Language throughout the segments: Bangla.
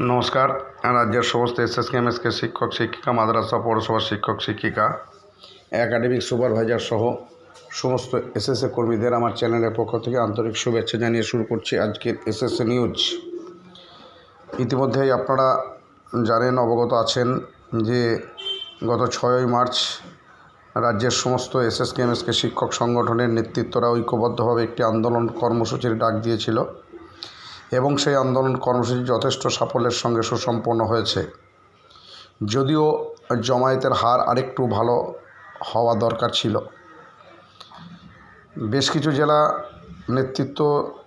নমস্কার, রাজ্যের সমস্ত এসএসকে, এমএসকে শিক্ষক, শিক্ষিকা, মাদ্রাসা পৌরসভার শিক্ষক, শিক্ষিকা, একাডেমিক সুপারভাইজার সহ সমস্ত এসএসএ কর্মীদের আমার চ্যানেলের পক্ষ থেকে আন্তরিক শুভেচ্ছা জানিয়ে শুরু করছি আজকের এসএসএ নিউজ। ইতিমধ্যেই আপনারা জানেন, অবগত আছেন যে গত ছয়ই মার্চ রাজ্যের সমস্ত এসএসকে, এমএসকে শিক্ষক সংগঠনের নেতৃত্বরা ঐক্যবদ্ধভাবে একটি আন্দোলন কর্মসূচির ডাক দিয়েছিল। এবং সেই আন্দোলন কর্মসূচি যথেষ্ট সাফল্যের সঙ্গে সুসম্পন্ন হয়েছে। যদিও জমায়েতের হার আরেকটু ভালো হওয়া দরকার ছিল। বেশ কিছু জেলা নেতৃত্ব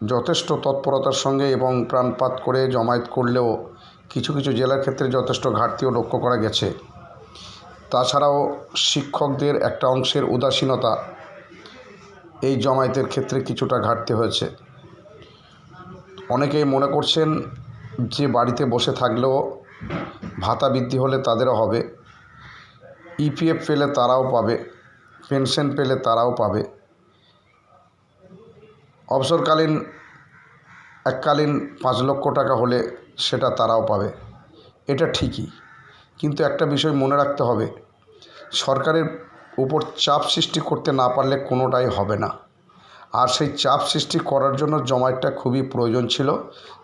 যথেষ্ট তৎপরতার সঙ্গে এবং প্রাণপাত করে জমায়েত করলেও কিছু কিছু জেলার ক্ষেত্রে যথেষ্ট ঘাটতিও লক্ষ্য করা গেছে। তাছাড়াও শিক্ষকদের একটা অংশের উদাসীনতা এই জমায়েতের ক্ষেত্রে কিছুটা ঘাটতি হয়েছে। অনেকেই মনে করছেন যে বাড়িতে বসে থাকলেও ভাতা বৃদ্ধি হলে তাদেরও হবে। ইপিএফ পেলে তারাও পাবে, পেনশন পেলে তারাও পাবে। অবসরকালীন, এককালীন পাঁচ লক্ষ টাকা হলে সেটা তারাও পাবে। এটা ঠিকই, কিন্তু একটা বিষয় মনে রাখতে হবে, সরকারের উপর চাপ সৃষ্টি করতে না পারলে কোনোটাই হবে না। আর সেই চাপ সৃষ্টি করার জন্য জমায়েতটা খুবই প্রয়োজন ছিল,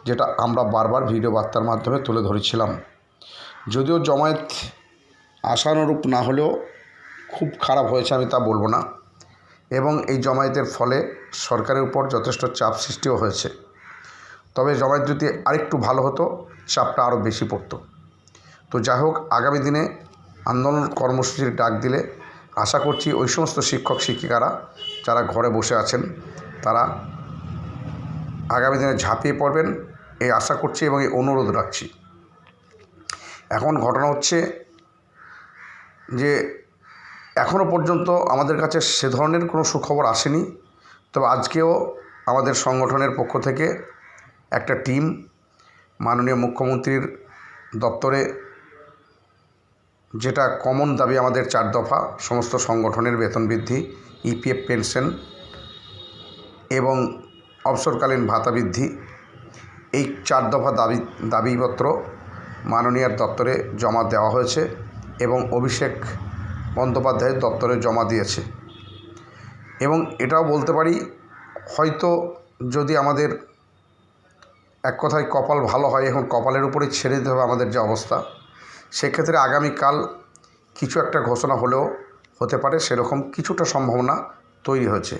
যেটা আমরা বারবার ভিডিও বার্তার মাধ্যমে তুলে ধরেছিলাম। যদিও জমায়েত আশানুরূপ না হলেও খুব খারাপ হয়েছে, আমি তা বলব না। এবং এই জমায়েতের ফলে সরকারের উপর যথেষ্ট চাপ সৃষ্টিও হয়েছে। তবে জমায়েত যদি আরেকটু ভালো হতো, চাপটা আরও বেশি পড়তো। তো যাই হোক, আগামী দিনে আন্দোলন কর্মসূচির ডাক দিলে আশা করছি ওই সমস্ত শিক্ষক, শিক্ষিকারা যারা ঘরে বসে আছেন, তারা আগামী দিনে ঝাঁপিয়ে পড়বেন। এই আশা করছি এবং এই অনুরোধ রাখছি। এখন ঘটনা হচ্ছে যে এখনও পর্যন্ত আমাদের কাছে সে ধরনের কোনো সুখবর আসেনি। তবে আজকেও আমাদের সংগঠনের পক্ষ থেকে একটা টিম মাননীয় মুখ্যমন্ত্রীর দপ্তরে যেটা কমন দাবি আমাদের চার দফা, সমস্ত সংগঠনের বেতন বৃদ্ধি ইপিএফ পেনশন এবং অবসরকালীন ভাতা বৃদ্ধি। এই চার দফা দাবি, দাবিপত্র মাননীয়ার দপ্তরে জমা দেওয়া হয়েছে এবং অভিষেক বন্দ্যোপাধ্যায়ের দপ্তরে জমা দিয়েছে। এবং এটাও বলতে পারি, হয়তো যদি আমাদের এক কথায় কপাল ভালো হয়, এখন কপালের উপরে ছেড়ে দিতে হবে আমাদের যে অবস্থা। সেক্ষেত্রে আগামীকাল কিছু একটা ঘোষণা হলেও হতে পারে, সেরকম কিছুটা সম্ভাবনা তৈরি হয়েছে।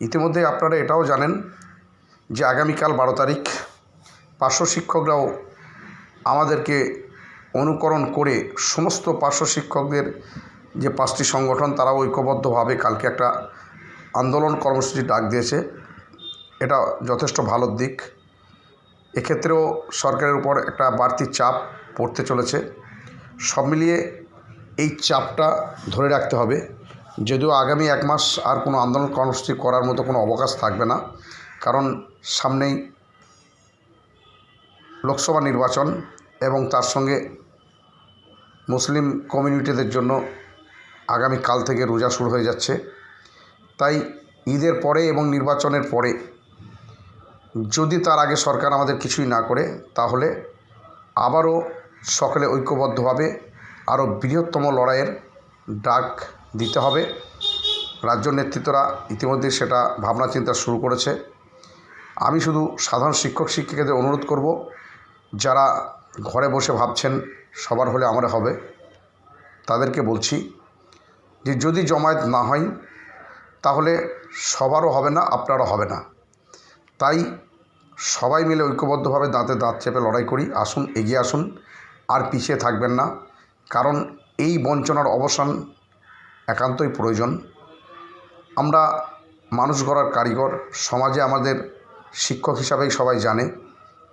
ইতিমধ্যে আপনারা এটাও জানেন যে আগামীকাল বারো তারিখ পার্শ্ব শিক্ষকরাও আমাদেরকে অনুকরণ করে সমস্ত পার্শ্ব শিক্ষকদের যে পাঁচটি সংগঠন, তারা ঐক্যবদ্ধভাবে কালকে একটা আন্দোলন কর্মসূচি ডাক দিয়েছে। এটা যথেষ্ট ভালো দিক। এক্ষেত্রেও সরকারের উপর একটা বাড়তি চাপ পড়তে চলেছে। সব মিলিয়ে এই চাপটা ধরে রাখতে হবে। যদিও আগামী এক মাস আর কোনো আন্দোলন কর্মসূচি করার মতো কোনো অবকাশ থাকবে না। কারণ সামনেই লোকসভা নির্বাচন এবং তার সঙ্গে মুসলিম কমিউনিটিদের জন্য আগামী কাল থেকে রোজা শুরু হয়ে যাচ্ছে। তাই ঈদের পরে এবং নির্বাচনের পরে যদি তার আগে সরকার আমাদের কিছুই না করে, তাহলে আবারও সকলে ঐক্যবদ্ধভাবে আরও বৃহত্তম লড়াইয়ের ডাক দিতে হবে। রাজ্য নেতৃত্বরা ইতিমধ্যে সেটা ভাবনা চিন্তা শুরু করেছে। আমি শুধু সাধারণ শিক্ষক শিক্ষিকাদের অনুরোধ করব, যারা ঘরে বসে ভাবছেন সবার হলে আমার হবে, তাদেরকে বলছি যে যদি জমায়েত না হয়, তাহলে সবারও হবে না, আপনারও হবে না। তাই সবাই মিলে ঐক্যবদ্ধভাবে দাঁতে দাঁত চেপে লড়াই করি। আসুন, এগিয়ে আসুন। আর পিছিয়ে থাকবেন না। কারণ এই বঞ্চনার অবসান একান্তই প্রয়োজন। আমরা মানুষ গড়ার কারিগর, সমাজে আমাদের শিক্ষক হিসাবেই সবাই জানে।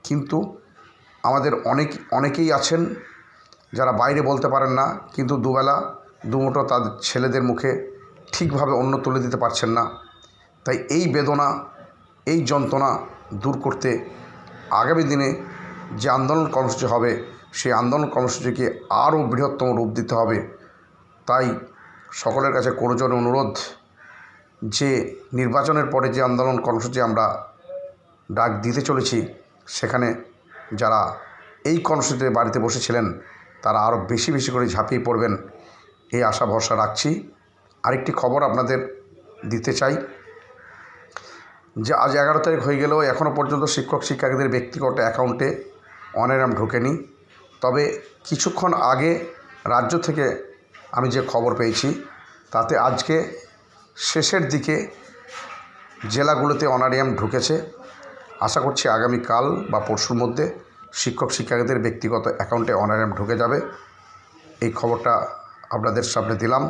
কিন্তু আমাদের অনেক, অনেকেই আছেন যারা বাইরে বলতে পারেন না, কিন্তু দুবেলা, দুমুঠো তাদের ছেলেদের মুখে ঠিকভাবে অন্য তুলে দিতে পারছেন না। তাই এই বেদনা, এই যন্ত্রণা দূর করতে আগামী দিনে যে আন্দোলন কর্মসূচি হবে সেই আন্দোলন কর্মসূচিকে আরও বৃহত্তম রূপ দিতে হবে। তাই সকলের কাছে করজোর অনুরোধ যে, নির্বাচনের পরে যে আন্দোলন কর্মসূচি আমরা ডাক দিতে চলেছি, সেখানে যারা এই কর্মসূচিতে বাড়িতে বসেছিলেন, তারা আরও বেশি বেশি করে ঝাঁপিয়ে পড়বেন। এই আশা ভরসা রাখছি। আরেকটি খবর আপনাদের দিতে চাই। যে, আজ এগারো তারিখ হয়ে গেলেও এখনও পর্যন্ত শিক্ষক শিক্ষার্থীদের ব্যক্তিগত অ্যাকাউন্টে অনেরাম ঢোকেনি। তবে কিছুক্ষণ আগে রাজ্য থেকে আমি যে খবর পেয়েছি, তাতে আজকে শেষের দিকে জেলাগুলোতে অনারিয়াম ঢুকেছে। আশা করছি আগামীকাল বা পরশুর মধ্যে শিক্ষক শিক্ষিকাদের ব্যক্তিগত অ্যাকাউন্টে অনারিয়াম ঢুকে যাবে। এই খবরটা আপনাদের সামনে দিলাম।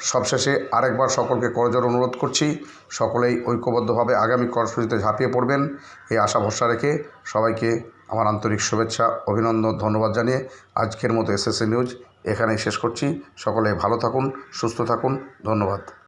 সবশেষে আরেকবার সকলকে করজোর অনুরোধ করছি, সকলেই ঐক্যবদ্ধভাবে আগামী কর্মসূচিতে ঝাঁপিয়ে পড়বেন। এই আশা ভরসা রেখে সবাইকে আমার আন্তরিক শুভেচ্ছা, অভিনন্দন, ধন্যবাদ জানিয়ে আজকের মতো এসএসসি নিউজ এখানেই শেষ করছি। সকলে ভালো থাকুন, সুস্থ থাকুন, ধন্যবাদ।